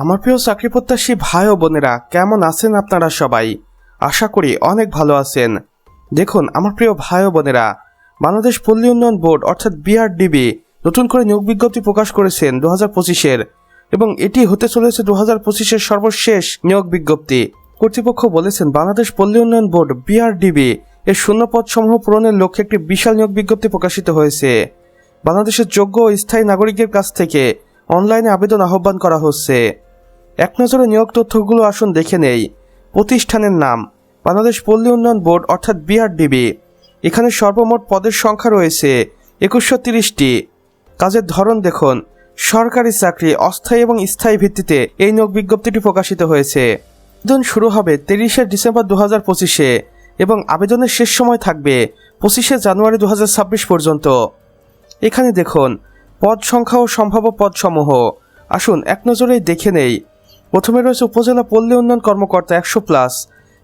আমার প্রিয় চাকরি প্রত্যাশী ভাই ও বোনেরা, কেমন আছেন আপনারা সবাই? আশা করি অনেক ভালো আছেন। দেখুন, আমার প্রিয় ভাই ও বোনেরা, বাংলাদেশ পল্লী উন্নয়ন বোর্ড, অর্থাৎ বিআরডিবি, নতুন করে নিয়োগ বিজ্ঞপ্তি প্রকাশ করেছেন দু হাজার পঁচিশের এবং এটি হতে চলেছে দু হাজার পঁচিশের সর্বশেষ নিয়োগ বিজ্ঞপ্তি। কর্তৃপক্ষ বলেছেন, বাংলাদেশ পল্লী উন্নয়ন বোর্ড, বিআরডিবি, এর শূন্যপদ সমূহ পূরণের লক্ষ্যে একটি বিশাল নিয়োগ বিজ্ঞপ্তি প্রকাশিত হয়েছে। বাংলাদেশের যোগ্য ও স্থায়ী নাগরিকের কাছ থেকে অনলাইনে আবেদন আহ্বান করা হচ্ছে। এক নজরে নিয়োগ তথ্যগুলো আসুন দেখে নেই। প্রতিষ্ঠানের নাম, বাংলাদেশ পল্লী উন্নয়ন বোর্ড অর্থাৎ বিআরডিবি। এখানে সর্বমোট পদের সংখ্যা রয়েছে একুশশো তিরিশটি। কাজের ধরন দেখুন, সরকারি চাকরি অস্থায়ী এবং স্থায়ী ভিত্তিতে এই নিয়োগ বিজ্ঞপ্তিটি প্রকাশিত হয়েছে। আবেদন শুরু হবে তিরিশে ডিসেম্বর দু হাজার পঁচিশে এবং আবেদনের শেষ সময় থাকবে পঁচিশে জানুয়ারি দু হাজার ছাব্বিশ পর্যন্ত। এখানে দেখুন, পদ সংখ্যা ও সম্ভাব্য পদসমূহ। আসুন এক নজরেই দেখে নেই। প্রথমে রয়েছে উপজেলা পল্লী উন্নয়ন কর্মকর্তা একশো প্লাস।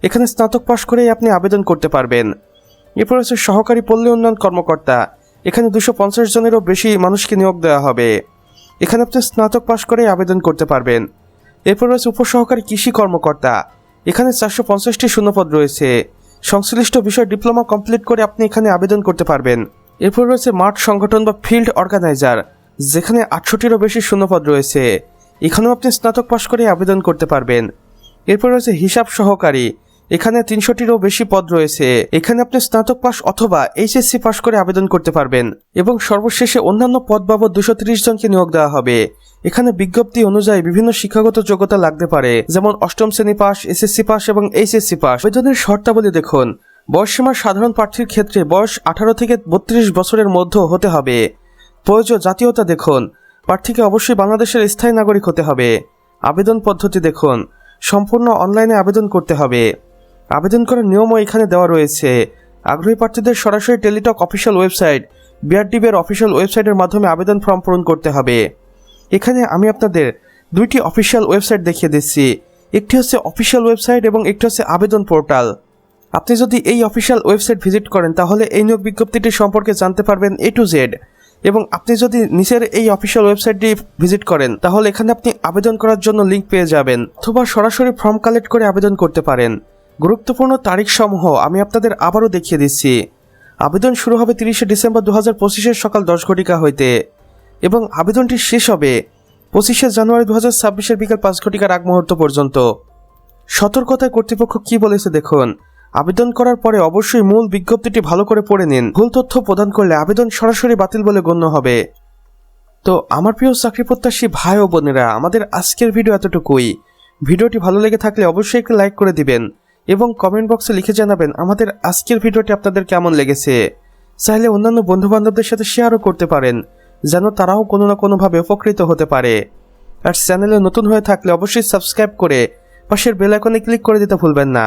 এখানে স্নাতক পাশ করেই আপনি আবেদন করতে পারবেন। এরপর রয়েছে সহকারী পল্লী উন্নয়ন কর্মকর্তা। এখানে দুশো পঞ্চাশ জনেরও বেশি মানুষকে নিয়োগ দেওয়া হবে। এখানে আপনি স্নাতক পাশ করেই আবেদন করতে পারবেন। এরপর রয়েছে উপসহকারী কৃষি কর্মকর্তা। এখানে চারশো পঞ্চাশটি শূন্যপদ রয়েছে। সংশ্লিষ্ট বিষয় ডিপ্লোমা কমপ্লিট করে আপনি এখানে আবেদন করতে পারবেন। এরপর রয়েছে মাঠ সংগঠন বা ফিল্ড অর্গানাইজার, যেখানে আটষট্টিরও বেশি শূন্যপদ রয়েছে। এখানেও আপনি স্নাতক পাশ করে আবেদন করতে পারবেন। এরপর রয়েছে হিসাব সহকারী। এখানে তিনশোটিরও বেশি পদ রয়েছে। এখানে আপনি স্নাতক পাস অথবা এইচএসসি পাস করে আবেদন করতে পারবেন এবং সর্বশেষে অন্যান্য পদ বাবদ দুশো জনকে নিয়োগ দেওয়া হবে। এখানে বিজ্ঞপ্তি অনুযায়ী বিভিন্ন শিক্ষাগত যোগ্যতা লাগতে পারে, যেমন অষ্টম শ্রেণি পাস এসএসসি পাস এবং এইচএসসি পাস আবেদনের শর্তাবলী দেখুন। বয়সসীমা সাধারণ প্রার্থীর ক্ষেত্রে বয়স আঠারো থেকে বত্রিশ বছরের মধ্যে হতে হবে। প্রয়োজ্য জাতীয়তা দেখুন। প্রার্থীকে অবশ্যই বাংলাদেশের স্থায়ী নাগরিক হতে হবে। আবেদন পদ্ধতি দেখুন। সম্পূর্ণ অনলাইনে আবেদন করতে হবে। আবেদন করার নিয়মও এখানে দেওয়া রয়েছে। আগ্রহী প্রার্থীদের সরাসরি টেলিটক অফিসিয়াল ওয়েবসাইট বিআরডিবির অফিসিয়াল ওয়েবসাইটের মাধ্যমে আবেদন ফর্ম পূরণ করতে হবে। এখানে আমি আপনাদের দুইটি অফিসিয়াল ওয়েবসাইট দেখিয়ে দিচ্ছি। একটি হচ্ছে অফিসিয়াল ওয়েবসাইট এবং একটি হচ্ছে আবেদন পোর্টাল। আপনি যদি এই অফিসিয়াল ওয়েবসাইট ভিজিট করেন, তাহলে এই নিয়োগ বিজ্ঞপ্তিটি সম্পর্কে জানতে পারবেন এ টু জেড এবং আপনি যদি নিচের এই অফিসিয়াল ওয়েবসাইটটি ভিজিট করেন, তাহলে এখানে আপনি আবেদন করার জন্য লিঙ্ক পেয়ে যাবেন, অথবা সরাসরি ফর্ম কালেক্ট করে আবেদন করতে পারেন। গুরুত্বপূর্ণ তারিখ সমূহ আমি আপনাদের আবারও দেখিয়ে দিচ্ছি। আবেদন শুরু হবে তিরিশে ডিসেম্বর দু হাজার পঁচিশের সকাল দশ ঘটিকা হইতে, এবং আবেদনটি শেষ হবে পঁচিশে জানুয়ারি দু হাজার ছাব্বিশের বিকাল পাঁচ ঘটিকার আগ মুহূর্ত পর্যন্ত। সতর্কতায় কর্তৃপক্ষ কি বলেছে দেখুন। আবেদন করার পরে অবশ্যই মূল বিজ্ঞপ্তিটি ভালো করে পড়ে নিন। ভুল তথ্য প্রদান করলে আবেদন সরাসরি বাতিল বলে গণ্য হবে। তো, আমার প্রিয় চাকরি প্রত্যাশী ভাই ও বোনেরা, আমাদের আজকের ভিডিও এতটুকুই। ভিডিওটি ভালো লেগে থাকলে অবশ্যই একটি লাইক করে দিবেন এবং কমেন্ট বক্সে লিখে জানাবেন আমাদের আজকের ভিডিওটি আপনাদের কেমন লেগেছে। চাইলে অন্যান্য বন্ধু বান্ধবদের সাথে শেয়ারও করতে পারেন, যেন তারাও কোনো না কোনোভাবে উপকৃত হতে পারে। আর চ্যানেলে নতুন হয়ে থাকলে অবশ্যই সাবস্ক্রাইব করে পাশের বেল আইকনে ক্লিক করে দিতে ভুলবেন না।